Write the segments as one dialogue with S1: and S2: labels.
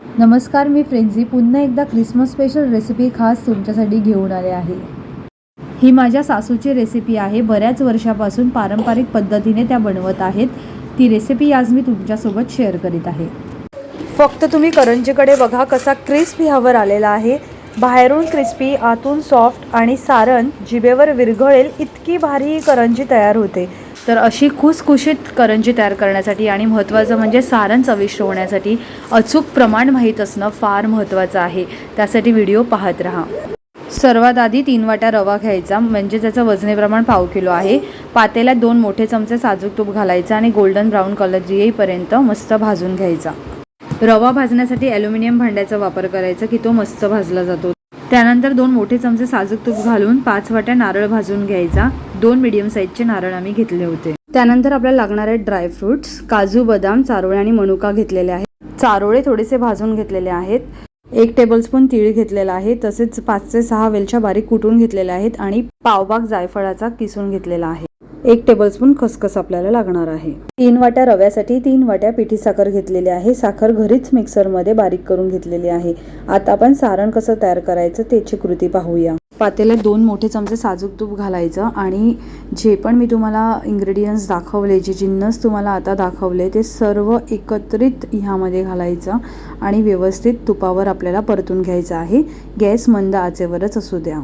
S1: नमस्कार मी फ्रेंझी पुन्हा एकदा क्रिसमस स्पेशल रेसिपी खास तुमच्यासाठी घेऊन आले आहे. ही माझ्या सासूची रेसिपी आहे. बऱ्याच वर्षापासून पारंपरिक पद्धतीने त्या बनवत आहेत. ती रेसिपी आज मी तुमच्यासोबत शेअर करीत आहे. फक्त तुम्ही करंजीकडे बघा कसा क्रिस्पी हवर आलेला आहे. बाहेरून क्रिस्पी आतून सॉफ्ट आणि सारण जिभेवर विरघळेल इतकी भारी करंजी तयार होते. तर अशी खुसखुशीत करंजी तयार करण्यासाठी आणि महत्त्वाचं म्हणजे सारण चविष्ट होण्यासाठी अचूक प्रमाण माहीत असणं फार महत्त्वाचं आहे. त्यासाठी व्हिडिओ पाहत राहा. सर्वात आधी तीन वाट्या रवा घ्यायचा म्हणजे त्याचं वजनी प्रमाण पाव किलो आहे. पातेल्यात दोन मोठे चमचे साजूक तूप घालायचा आणि गोल्डन ब्राऊन कलर येईपर्यंत मस्त भाजून घ्यायचा. रवा भाजण्यासाठी ॲल्युमिनियम भांड्याचा वापर करायचा की तो मस्त भाजला जातो. त्यानंतर दोन मोठे चमचे साजूक तूप घालून पाच वाट्या नारळ भाजून घ्यायचा. दोन मिडियम साईजचे नारळ आम्ही घेतले होते. त्यानंतर आपल्याला लागणारे ड्रायफ्रुट्स काजू बदाम चारोळे आणि मनुका घेतलेले आहेत. चारोळे थोडेसे भाजून घेतलेले आहेत. एक टेबलस्पून तीळ घेतलेला आहे तसेच पाच ते सहा वेलच्या बारीक कुटून घेतलेल्या आहेत आणि पावबाग जायफळाचा किसून घेतलेला आहे. एक टेबलस्पून खसखस आपल्याला लागणार आहे. तीन वाट्या रव्यासाठी तीन वाट्या पिठी साखर घेतलेली आहे. साखर घरीच मिक्सरमध्ये बारीक करून घेतलेली आहे. आता आपण सारण कसं तयार करायचं त्याची कृती पाहूया. पातेल्यात दोन मोठे चमचे साजूक तूप घालायचं आणि जे पण मी तुम्हाला इंग्रेडियंट्स दाखवले जे जिन्नस तुम्हाला आता दाखवले ते सर्व एकत्रित ह्यामध्ये घालायचं आणि व्यवस्थित तुपावर आपल्याला परतून घ्यायचं आहे. गॅस मंद आचेवरच असू द्या.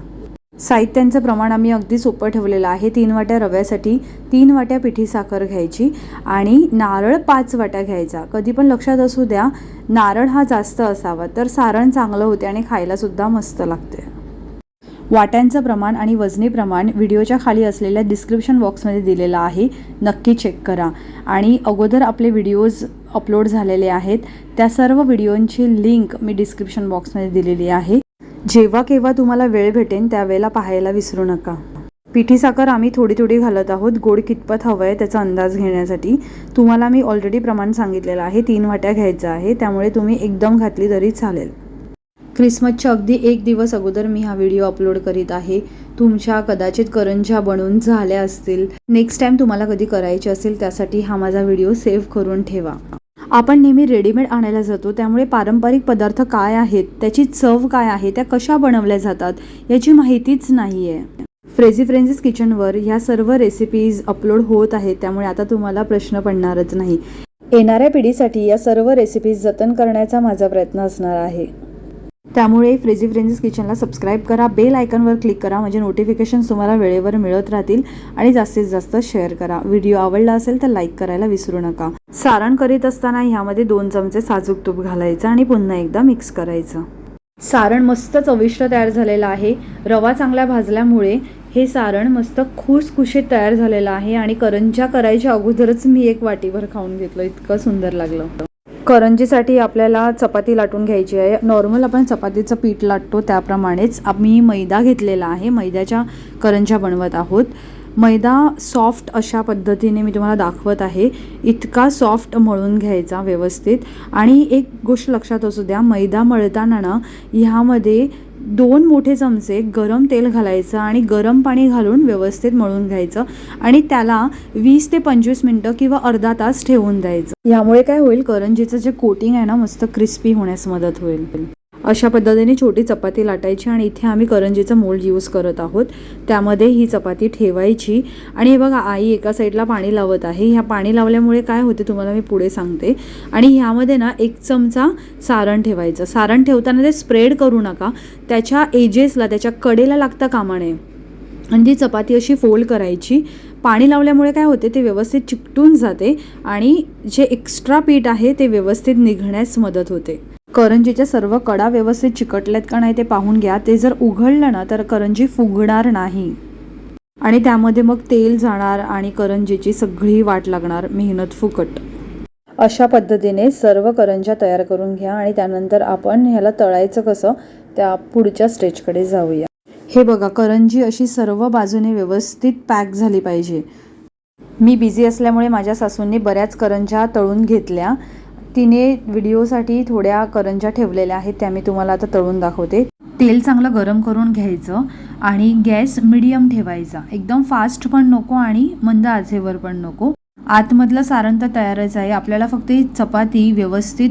S1: साहित्यांचं प्रमाण आम्ही अगदी सोपं ठेवलेलं आहे. तीन वाट्या रव्यासाठी तीन वाट्या पिठी साखर घ्यायची आणि नारळ पाच वाट्या घ्यायचा. कधी पण लक्षात असू द्या नारळ हा जास्त असावा तर सारण चांगलं होते आणि खायलासुद्धा मस्त लागते. वाट्यांचं प्रमाण आणि वजनी प्रमाण व्हिडिओच्या खाली असलेल्या डिस्क्रिप्शन बॉक्समध्ये दिलेलं आहे. नक्की चेक करा. आणि अगोदर आपले व्हिडिओज अपलोड झालेले आहेत. त्या सर्व व्हिडिओंची लिंक मी डिस्क्रिप्शन बॉक्समध्ये दिलेली आहे. जेव्हा केव्हा तुम्हाला वेळ भेटेन त्यावेळेला पाहायला विसरू नका. पिठी साखर आम्ही थोडी थोडी घालत आहोत गोड कितपत हवं आहे त्याचा अंदाज घेण्यासाठी. तुम्हाला मी ऑलरेडी प्रमाण सांगितलेलं आहे तीन वाट्या घ्यायचं आहे त्यामुळे तुम्ही एकदम घातली तरी चालेल. क्रिसमसच्या अगदी एक दिवस अगोदर मी हा व्हिडिओ अपलोड करीत आहे. तुमच्या कदाचित करंज्या बनवून झाल्या असतील. नेक्स्ट टाईम तुम्हाला कधी करायचे असेल त्यासाठी हा माझा व्हिडिओ सेव्ह करून ठेवा. आपण नेहमी रेडीमेड आणायला जातो त्यामुळे पारंपरिक पदार्थ काय आहेत त्याची चव काय आहे त्या कशा बनवल्या जातात याची माहितीच नाही आहे फ्रेझी फ्रेंझीज किचनवर ह्या सर्व रेसिपीज अपलोड होत आहेत त्यामुळे आता तुम्हाला प्रश्न पडणारच नाही. येणाऱ्या पिढीसाठी या सर्व रेसिपीज जतन करण्याचा माझा प्रयत्न असणार आहे. त्यामुळे फ्रेझी फ्रेंजीस किचनला सबस्क्राईब करा. बेल आयकनवर क्लिक करा. म्हणजे नोटिफिकेशन्स तुम्हाला वेळेवर मिळत राहतील. आणि जास्तीत जास्त शेअर करा. व्हिडिओ आवडला असेल तर लाईक करायला विसरू नका. सारण करीत असताना ह्यामध्ये दोन चमचे साजूक तूप घालायचं आणि पुन्हा एकदा मिक्स करायचं. सारण मस्त चविष्ट तयार झालेलं आहे. रवा चांगला भाजल्यामुळे हे सारण मस्त खुसखुशीत तयार झालेलं आहे. आणि करंज्या करायच्या अगोदरच मी एक वाटीभर खाऊन घेतलं. इतकं सुंदर लागलं. करंजीसाठी आपल्याला चपाती लाटून घ्यायची आहे. नॉर्मल आपण चपातीचं पीठ लाटतो त्याप्रमाणेच आम्ही मैदा घेतलेला आहे. मैद्याच्या करंज्या बनवत आहोत. मैदा सॉफ्ट अशा पद्धतीने मी तुम्हाला दाखवत आहे. इतका सॉफ्ट मळून घ्यायचा व्यवस्थित. आणि एक गोष्ट लक्षात असू द्या मैदा मळताना ना ह्यामध्ये दोन मोठे चमचे गरम तेल घालायचं आणि गरम पाणी घालून व्यवस्थित मळून घ्यायचं आणि त्याला वीस ते पंचवीस मिनटं किंवा अर्धा तास ठेवून द्यायचं. यामुळे काय होईल करंजीचं जे कोटिंग आहे ना मस्त क्रिस्पी होण्यास मदत होईल. अशा पद्धतीने छोटी चपाती लाटायची आणि इथे आम्ही करंजीचं मोल्ड यूज करत आहोत. त्यामध्ये ही चपाती ठेवायची. आणि हे बघा आई एका साईडला पाणी लावत आहे. ह्या पाणी लावल्यामुळे काय होते तुम्हाला मी पुढे सांगते. आणि ह्यामध्ये ना एक चमचा सारण ठेवायचं. सारण ठेवताना ते स्प्रेड करू नका. त्याच्या एजेसला त्याच्या कडेला लागता कामा नये. आणि ती चपाती अशी फोल्ड करायची. पाणी लावल्यामुळे काय होते ते व्यवस्थित चिकटून जाते आणि जे एक्स्ट्रा पीठ आहे ते व्यवस्थित निघण्यास मदत होते. करंजीच्या सर्व कडा व्यवस्थित चिकटल्यात का नाही ते पाहून घ्या. ते जर उघडलं ना तर करंजी फुगणार नाही. आणि त्यामध्ये मग तेल जाणार आणि करंजीची सगळी वाट लागणार. मेहनत फुकट. अशा पद्धतीने सर्व करंज्या तयार करून घ्या आणि त्यानंतर आपण ह्याला तळायचं कसं त्या पुढच्या स्टेजकडे जाऊया. हे बघा करंजी अशी सर्व बाजूने व्यवस्थित पॅक झाली पाहिजे. मी बिझी असल्यामुळे माझ्या सासूंनी बऱ्याच करंज्या तळून घेतल्या. तिने व्हिडिओसाठी थोड्या करंज्या ठेवलेल्या आहेत त्या मी तुम्हाला आता तळून दाखवते. तेल चांगलं गरम करून घ्यायचं आणि गॅस मिडियम ठेवायचा. एकदम फास्ट पण नको आणि मंद आचेवर पण नको. आतमधलं सारण तर तयारच आहे. आपल्याला फक्त ही चपाती व्यवस्थित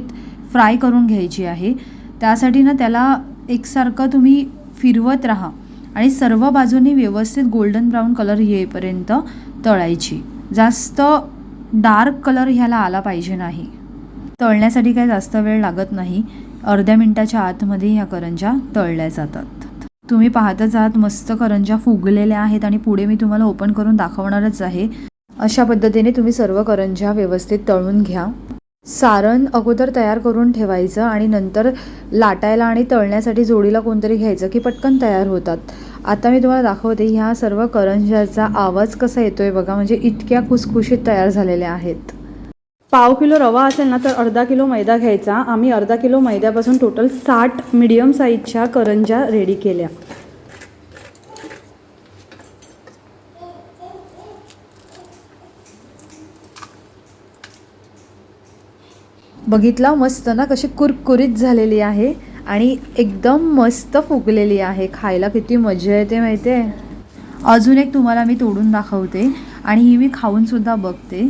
S1: फ्राय करून घ्यायची आहे. त्यासाठी ना त्याला एकसारखं तुम्ही फिरवत राहा आणि सर्व बाजूनी व्यवस्थित गोल्डन ब्राऊन कलर येईपर्यंत तळायची. जास्त डार्क कलर ह्याला आला पाहिजे नाही. तळण्यासाठी काही जास्त वेळ लागत नाही. अर्ध्या मिनटाच्या आतमध्ये ह्या करंजा तळल्या जातात. तुम्ही पाहतच आहात मस्त करंजा फुगलेल्या आहेत आणि पुढे मी तुम्हाला ओपन करून दाखवणारच आहे. अशा पद्धतीने तुम्ही सर्व करंजा व्यवस्थित तळून घ्या. सारण अगोदर तयार करून ठेवायचं आणि नंतर लाटायला आणि तळण्यासाठी जोडीला कोणतरी घ्यायचं की पटकन तयार होतात. आता मी तुम्हाला दाखवते ह्या सर्व करंजाचा आवाज कसा येतोय बघा. म्हणजे इतक्या खुसखुशीत तयार झालेल्या आहेत. पाव किलो रवा असेल ना तर अर्धा किलो मैदा घ्यायचा. आम्ही अर्धा किलो मैद्यापासून टोटल साठ मिडियम साईजच्या करंजा रेडी केल्या. बघितला मस्त ना कशी कुरकुरीत झालेली आहे आणि एकदम मस्त फुगलेली आहे. खायला किती मजा येते माहिती आहे अजून एक तुम्हाला मी तोडून दाखवते आणि ही मी खाऊनसुद्धा बघते.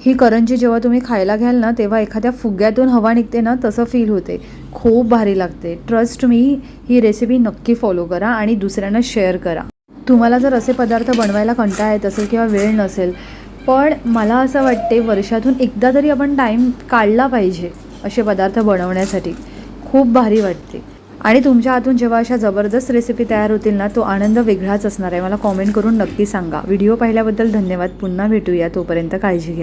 S1: ही करंजी जेव्हा तुम्ही खायला घ्याल ना तेव्हा एखाद्या फुग्यातून हवा निघते ना तसं फील होते. खूप भारी लागते. ट्रस्ट मी ही रेसिपी नक्की फॉलो करा आणि दुसऱ्यांना शेअर करा. तुम्हाला जर असे पदार्थ बनवायला कंटाळा येत असेल किंवा वेळ नसेल पण मला असं वाटते वर्षातून एकदा तरी आपण टाईम काढला पाहिजे असे पदार्थ बनवण्यासाठी. खूप भारी वाटते. आणि तुमच्या हातून जेव्हा अशा जबरदस्त रेसिपी तयार होतील ना तो आनंद वेगळाच असणार आहे. मला कॉमेंट करून नक्की सांगा. व्हिडिओ पाहिल्याबद्दल धन्यवाद. पुन्हा भेटूया. तोपर्यंत काळजी घ्या.